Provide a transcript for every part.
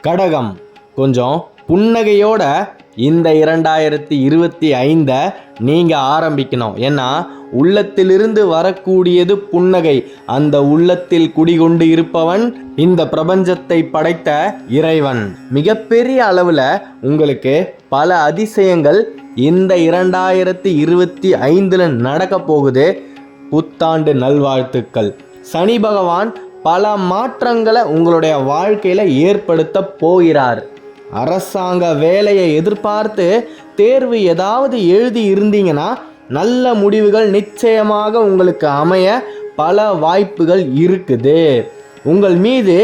கடகம். கொஞ்சம் புன்னகையோட இந்த இரண்டாயிரத்தி இருபத்தி ஐந்தை நீங்கள் ஆரம்பிக்கணும். ஏன்னா உள்ளத்திலிருந்து வரக்கூடியது புன்னகை. அந்த உள்ளத்தில் குடிகொண்டு இருப்பவன் இந்த பிரபஞ்சத்தை படைத்த இறைவன். மிகப்பெரிய அளவில் உங்களுக்கு பல அதிசயங்கள் இந்த இரண்டாயிரத்தி இருபத்தி ஐந்தில் நடக்க போகுது. புத்தாண்டு நல்வாழ்த்துக்கள். சனி பகவான் பல மாற்றங்களை உங்களுடைய வாழ்க்கையில் ஏற்படுத்த போகிறார். அரசாங்க வேலையை எதிர்பார்த்து தேர்வு ஏதாவது எழுதி இருந்தீங்கன்னா நல்ல முடிவுகள் நிச்சயமாக உங்களுக்கு அமைய பல வாய்ப்புகள் இருக்குது. உங்கள் மீது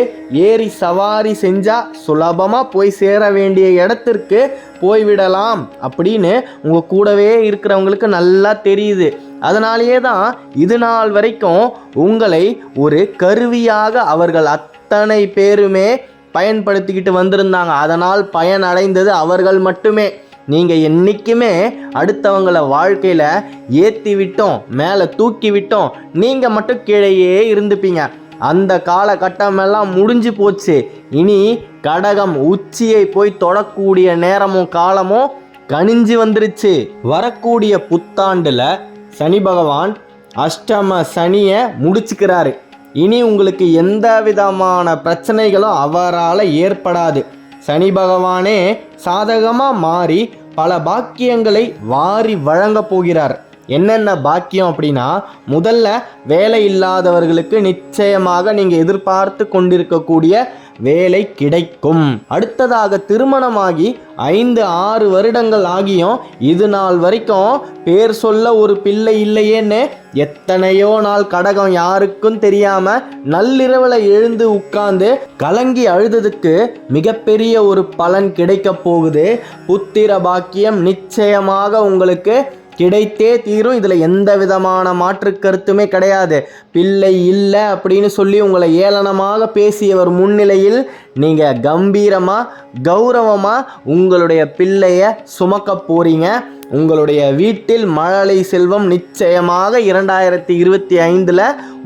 ஏறி சவாரி செஞ்சா சுலபமாக போய் சேர வேண்டிய இடத்திற்கு போய்விடலாம் அப்படின்னு உங்கள் கூடவே இருக்கிறவங்களுக்கு நல்லா தெரியுது. அதனாலேயே தான் இது நாள் வரைக்கும் உங்களை ஒரு கருவியாக அவர்கள் அத்தனை பேருமே பயன்படுத்திக்கிட்டு வந்திருந்தாங்க. அதனால் பயன் அடைந்தது அவர்கள் மட்டுமே. நீங்கள் என்றைக்குமே அடுத்தவங்கள வாழ்க்கையில் ஏற்றி விட்டோம் மேலே தூக்கி விட்டோம் நீங்கள் மட்டும் கீழேயே இருந்துப்பீங்க. அந்த காலகட்டமெல்லாம் முடிஞ்சு போச்சு. இனி கடகம் உச்சியை போய் தொடக்கூடிய நேரமும் காலமும் கனிஞ்சு வந்துருச்சு. வரக்கூடிய புத்தாண்டில் சனி பகவான் அஷ்டம சனியை முடிச்சுக்கிறாரு. இனி உங்களுக்கு எந்த விதமான பிரச்சனைகளும் அவரால் ஏற்படாது. சனி பகவானே சாதகமாக மாறி பல பாக்கியங்களை வாரி வழங்க போகிறார். என்னென்ன பாக்கியம் அப்படின்னா முதல்ல வேலை இல்லாதவர்களுக்கு நிச்சயமாக நீங்கள் எதிர்பார்த்து கொண்டிருக்கக்கூடிய வேலை கிடைக்கும். அடுத்ததாக திருமணமாகி ஐந்து ஆறு வருடங்கள் ஆகியும் இது நாள் வரைக்கும் பேர் சொல்ல ஒரு பிள்ளை இல்லையேன்னு எத்தனையோ நாள் கடகம் யாருக்கும் தெரியாம நள்ளிரவில் எழுந்து உட்கார்ந்து கலங்கி அழுததுக்கு மிகப்பெரிய ஒரு பலன் கிடைக்க போகுது. புத்திர பாக்கியம் நிச்சயமாக உங்களுக்கு கிடைத்தே தீரும். இதில் எந்த விதமான மாற்று கருத்துமே கிடையாது. பிள்ளை இல்லை அப்படின்னு சொல்லி உங்களை ஏளனமாக பேசியவர் முன்னிலையில் நீங்கள் கம்பீரமாக கௌரவமாக உங்களுடைய பிள்ளையை சுமக்க போகிறீங்க உங்களுடைய வீட்டில் மழலை செல்வம் நிச்சயமாக இரண்டாயிரத்தி இருபத்தி ஐந்தில்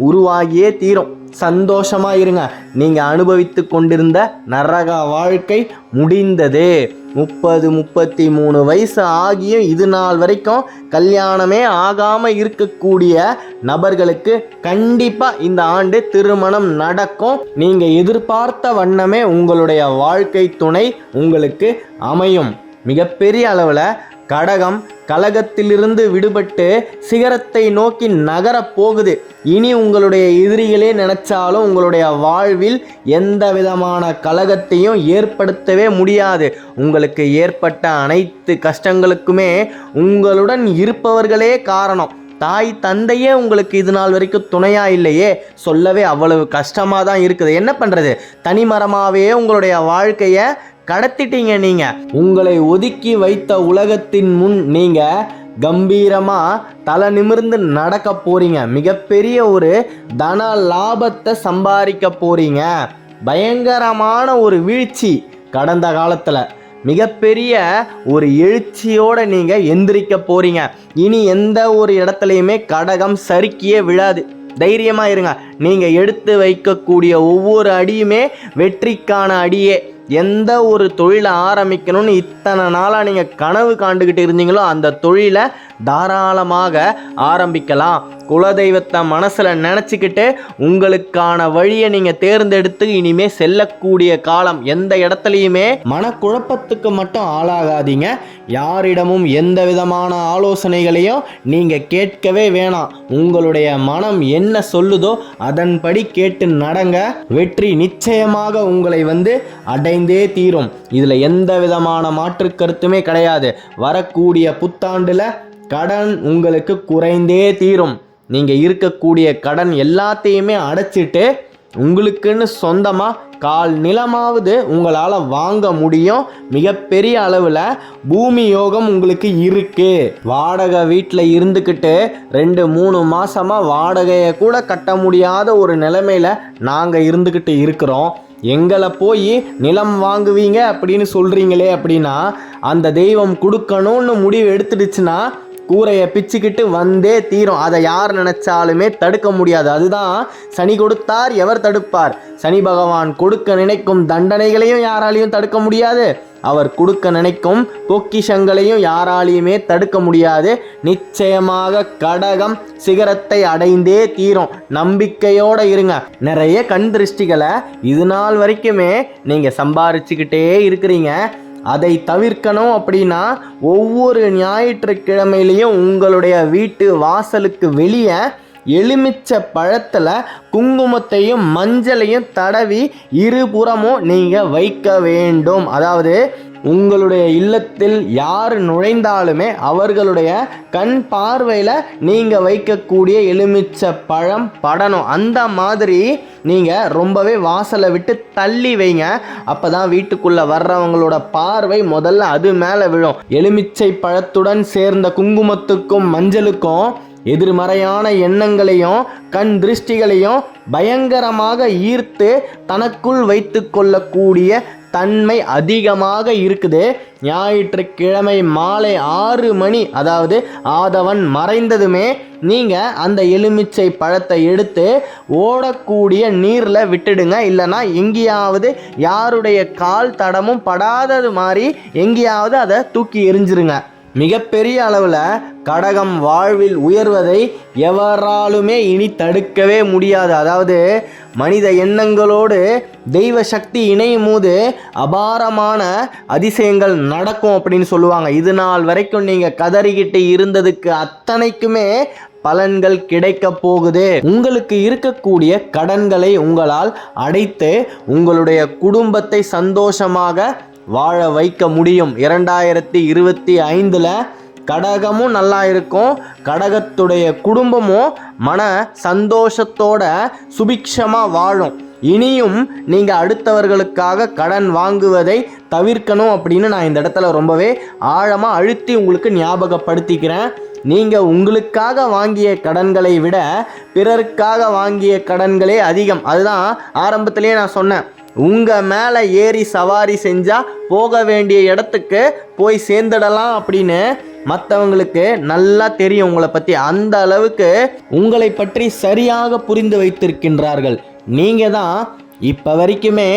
உருவாகியே தீரும். சந்தோஷமா இருங்க நீங்க அனுபவித்து கொண்டிருந்த நரக வாழ்க்கை முடிந்தது. முப்பது முப்பத்தி மூணு வயசு ஆகியும் இது நாள் வரைக்கும் கல்யாணமே ஆகாமல் இருக்கக்கூடிய நபர்களுக்கு கண்டிப்பாக இந்த ஆண்டு திருமணம் நடக்கும். நீங்கள் எதிர்பார்த்த வண்ணமே உங்களுடைய வாழ்க்கை துணை உங்களுக்கு அமையும். மிகப்பெரிய அளவில் கடகம் கழகத்திலிருந்து விடுபட்டு சிகரத்தை நோக்கி நகரப் போகுது. இனி உங்களுடைய எதிரிகளே நினைச்சாலும் உங்களுடைய வாழ்வில் எந்த விதமான கலகத்தையும் ஏற்படுத்தவே முடியாது. உங்களுக்கு ஏற்பட்ட அனைத்து கஷ்டங்களுக்குமே உங்களுடன் இருப்பவர்களே காரணம். தாய் தந்தையே உங்களுக்கு இது நாள் வரைக்கும் துணையா இல்லையே. சொல்லவே அவ்வளவு கஷ்டமாக தான் இருக்குது. என்ன பண்ணுறது தனிமரமாகவே உங்களுடைய வாழ்க்கையை கடத்திட்டீங்க நீங்க. உங்களை ஒதுக்கி வைத்த உலகத்தின் முன் நீங்க கம்பீரமா தலை நிமிர்ந்து நடக்க போறீங்க. மிகப்பெரிய ஒரு தன லாபத்தை சம்பாதிக்க போறீங்க. பயங்கரமான ஒரு வீழ்ச்சி கடந்த காலத்தில். மிகப்பெரிய ஒரு எழுச்சியோட நீங்க எந்திரிக்க போறீங்க. இனி எந்த ஒரு இடத்துலையுமே கடகம் சறுக்கியே விழாது. தைரியமா இருங்க. நீங்க எடுத்து வைக்கக்கூடிய ஒவ்வொரு அடியுமே வெற்றிக்கான அடியே. எந்த ஒரு தொழிலை ஆரம்பிக்கணும்னு இத்தனை நாளாக நீங்கள் கனவு காண்டுக்கிட்டு இருந்தீங்களோ அந்த தொழிலை தாராளமாக ஆரம்பிக்கலாம். குலதெய்வத்தை மனசில் நினச்சிக்கிட்டு உங்களுக்கான வழியை நீங்கள் தேர்ந்தெடுத்து இனிமேல் செல்லக்கூடிய காலம் எந்த இடத்துலையுமே மனக்குழப்பத்துக்கு மட்டும் ஆளாகாதீங்க. யாரிடமும் எந்த விதமான ஆலோசனைகளையும் நீங்கள் கேட்கவே வேணாம். உங்களுடைய மனம் என்ன சொல்லுதோ அதன்படி கேட்டு நடங்க. வெற்றி நிச்சயமாக உங்களை வந்து அடைந்தே தீரும். இதில் எந்த விதமான மாற்று கருத்துமே கிடையாது. வரக்கூடிய புத்தாண்டில் கடன் உங்களுக்கு குறைந்தே தீரும். நீங்கள் இருக்கக்கூடிய கடன் எல்லாத்தையுமே அடைச்சிட்டு உங்களுக்குன்னு சொந்தமாக கால் நிலமாவது உங்களால் வாங்க முடியும். மிகப்பெரிய அளவில் பூமி யோகம் உங்களுக்கு இருக்குது வாடகை வீட்டில் இருந்துக்கிட்டு ரெண்டு மூணு மாதமாக வாடகையை கூட கட்ட முடியாத ஒரு நிலைமையில் நாங்கள் இருந்துக்கிட்டு இருக்கிறோம். எங்களை போய் நிலம் வாங்குவீங்க அப்படின்னு சொல்கிறீங்களே அப்படின்னா அந்த தெய்வம் கொடுக்கணும்னு முடிவு எடுத்துடுச்சுன்னா கூரையை பிச்சுக்கிட்டு வந்தே தீரும். அதை யார் நினைச்சாலுமே தடுக்க முடியாது. அதுதான் சனி கொடுத்தார் எவர் தடுப்பார். சனி பகவான் கொடுக்க நினைக்கும் தண்டனைகளையும் யாராலையும் தடுக்க முடியாது. அவர் கொடுக்க நினைக்கும் பொக்கிஷங்களையும் யாராலையுமே தடுக்க முடியாது. நிச்சயமாக கடகம் சிகரத்தை அடைந்தே தீரும். நம்பிக்கையோடு இருங்க. நிறைய கண் திருஷ்டிகளை இது நாள் வரைக்குமே நீங்கள் சம்பாரிச்சுக்கிட்டே இருக்கிறீங்க. அதை தவிர்க்கணும் அப்படின்னா ஒவ்வொரு ஞாயிற்றுக்கிழமையிலையும் உங்களுடைய வீட்டு வாசலுக்கு வெளியே எலுமிச்ச பழத்தில் குங்குமத்தையும் மஞ்சளையும் தடவி இருபுறமும் நீங்கள் வைக்க வேண்டும். அதாவது உங்களுடைய இல்லத்தில் யார் நுழைந்தாலுமே அவர்களுடைய கண் பார்வையில் நீங்கள் வைக்கக்கூடிய எலுமிச்சை பழம் படணும். அந்த மாதிரி நீங்கள் ரொம்பவே வாசலை விட்டு தள்ளி வைங்க. அப்போ தான் வீட்டுக்குள்ளே வர்றவங்களோட பார்வை முதல்ல அது மேலே விழும். எலுமிச்சை பழத்துடன் சேர்ந்த குங்குமத்துக்கும் மஞ்சளுக்கும் எதிர்மறையான எண்ணங்களையும் கண் திருஷ்டிகளையும் பயங்கரமாக ஈர்த்து தனக்குள் வைத்து கொள்ளக்கூடிய தன்மை அதிகமாக இருக்குது. ஞாயிற்றுக்கிழமை மாலை ஆறு மணி அதாவது ஆதவன் மறைந்ததுமே நீங்கள் அந்த எலுமிச்சை பழத்தை எடுத்து ஓடக்கூடிய நீரில் விட்டுடுங்க. இல்லைன்னா எங்கேயாவது யாருடைய கால் தடமும் படாதது மாதிரி எங்கேயாவது அதை தூக்கி எரிஞ்சிருங்க மிகப்பெரிய அளவில் கடகம் வாழ்வில் உயர்வதை எவராலுமே இனி தடுக்கவே முடியாது. அதாவது மனித எண்ணங்களோடு தெய்வ சக்தி இணையும் போது அபாரமான அதிசயங்கள் நடக்கும் அப்படின்னு சொல்லுவாங்க. இது நாள் வரைக்கும் நீங்கள் கதறிக்கிட்டு இருந்ததுக்கு அத்தனைக்குமே பலன்கள் கிடைக்க போகுது. உங்களுக்கு இருக்கக்கூடிய கடன்களை உங்களால் அடைத்து உங்களுடைய குடும்பத்தை சந்தோஷமாக வாழ வைக்க முடியும். இரண்டாயிரத்தி இருபத்தி ஐந்தில் கடகமும் நல்லா இருக்கும் கடகத்துடைய குடும்பமும் மன சந்தோஷத்தோட சுபிக்ஷமாக வாழும். இனியும் நீங்கள் அடுத்தவர்களுக்காக கடன் வாங்குவதை தவிர்க்கணும் அப்படின்னு நான் இந்த இடத்துல ரொம்பவே ஆழமாக அழுத்தி உங்களுக்கு ஞாபகப்படுத்திக்கிறேன். நீங்கள் உங்களுக்காக வாங்கிய கடன்களை விட பிறருக்காக வாங்கிய கடன்களே அதிகம். அதுதான் ஆரம்பத்திலேயே நான் சொன்னேன். உங்கள் மேலே ஏறி சவாரி செஞ்சால் போக வேண்டிய இடத்துக்கு போய் சேர்ந்துடலாம் அப்படின்னு மற்றவங்களுக்கு நல்லா தெரியும் உங்களை பற்றி அந்த அளவுக்கு உங்களை பற்றி சரியாக புரிந்து வைத்திருக்கின்றார்கள். நீங்கள் தான் இப்போ வரைக்குமே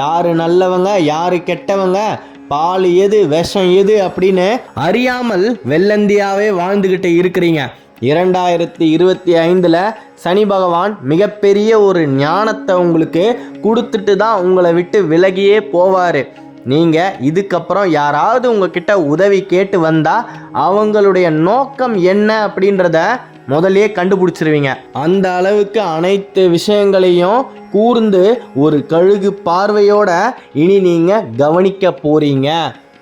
யார் நல்லவங்க யார் கெட்டவங்க பால் எது விஷம் எது அப்படின்னு அறியாமல் வெள்ளந்தியாவே வாழ்ந்துக்கிட்டு இருக்கிறீங்க. இரண்டாயிரத்தி இருபத்தி ஐந்தில் சனி பகவான் மிகப்பெரிய ஒரு ஞானத்தை உங்களுக்கு கொடுத்துட்டு தான் உங்களை விட்டு விலகியே போவார். நீங்கள் இதுக்கப்புறம் யாராவது உங்ககிட்ட உதவி கேட்டு வந்தால் அவங்களுடைய நோக்கம் என்ன அப்படின்றத முதலே கண்டுபிடிச்சிருவீங்க. அந்த அளவுக்கு அனைத்து விஷயங்களையும் கூர்ந்து ஒரு கழுகு பார்வையோட இனி நீங்கள் கவனிக்க போறீங்க.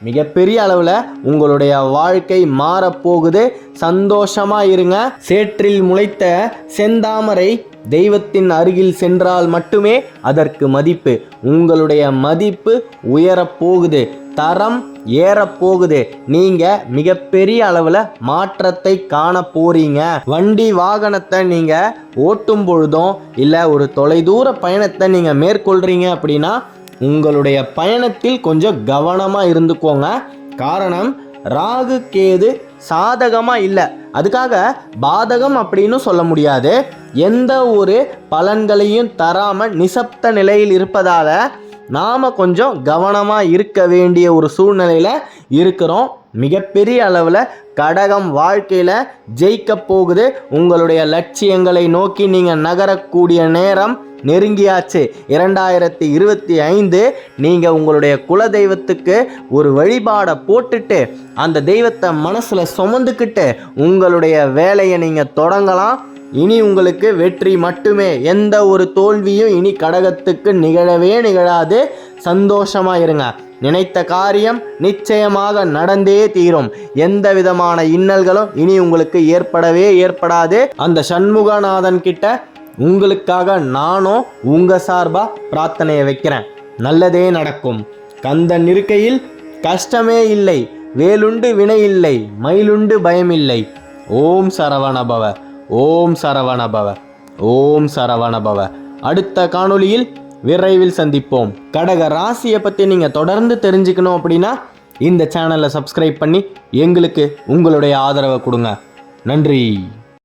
மிகப்பெரிய அளவில் உங்களுடைய வாழ்க்கை மாறப்போகுது. சந்தோஷமாக இருங்க. சேற்றில் முளைத்த செந்தாமரை தெய்வத்தின் அருகில் சென்றால் மட்டுமே அதற்கு மதிப்பு. உங்களுடைய மதிப்பு உயரப்போகுது. தரம் ஏறப்போகுது. நீங்கள் மிகப்பெரிய அளவில் மாற்றத்தை காண போறீங்க. வண்டி வாகனத்தை நீங்கள் ஓட்டும் பொழுதும் இல்லை ஒரு தொலைதூர பயணத்தை நீங்கள் மேற்கொள்கிறீங்க அப்படின்னா உங்களுடைய பயணத்தில் கொஞ்சம் கவனமாக இருந்துக்கோங்க. காரணம் ராகு கேது சாதகமாக இல்லை. அதுக்காக பாதகம் அப்படின்னு சொல்ல முடியாது. எந்த ஒரு பலன்களையும் தராமல் நிசப்த நிலையில் இருப்பதால் நாம் கொஞ்சம் கவனமாக இருக்க வேண்டிய ஒரு சூழ்நிலையில் இருக்கிறோம். மிகப்பெரிய அளவில் கடகம் வாழ்க்கையில் ஜெயிக்க போகுது. உங்களுடைய லட்சியங்களை நோக்கி நீங்கள் நகரக்கூடிய நேரம் நெருங்கியாச்சு. இரண்டாயிரத்தி இருபத்தி ஐந்து நீங்கள் உங்களுடைய குல தெய்வத்துக்கு ஒரு வழிபாடை போட்டுட்டு அந்த தெய்வத்தை மனசில் சுமந்துக்கிட்டு உங்களுடைய வேலையை நீங்கள் தொடங்கலாம். இனி உங்களுக்கு வெற்றி மட்டுமே. எந்த ஒரு தோல்வியும் இனி கடகத்துக்கு நிகழவே நிகழாது. சந்தோஷமாக இருங்க. நினைத்த காரியம் நிச்சயமாக நடந்தே தீரும். எந்த விதமான இன்னல்களும் இனி உங்களுக்கு ஏற்படவே ஏற்படாது. அந்த சண்முகநாதன் கிட்ட உங்களுக்காக நானும் உங்கள் சார்பாக பிரார்த்தனையை வைக்கிறேன். நல்லதே நடக்கும். கந்தன் இருக்கையில் கஷ்டமே இல்லை. வேலுண்டு வினை இல்லை. மயிலுண்டு பயமில்லை. ஓம் சரவணபவ. ஓம் சரவணபவ. ஓம் சரவணபவ. அடுத்த காணொளியில் விரைவில் சந்திப்போம். கடக ராசியை பற்றி நீங்கள் தொடர்ந்து தெரிஞ்சுக்கணும் அப்படின்னா இந்த சேனலை சப்ஸ்கிரைப் பண்ணி எங்களுக்கு உங்களுடைய ஆதரவை கொடுங்க. நன்றி.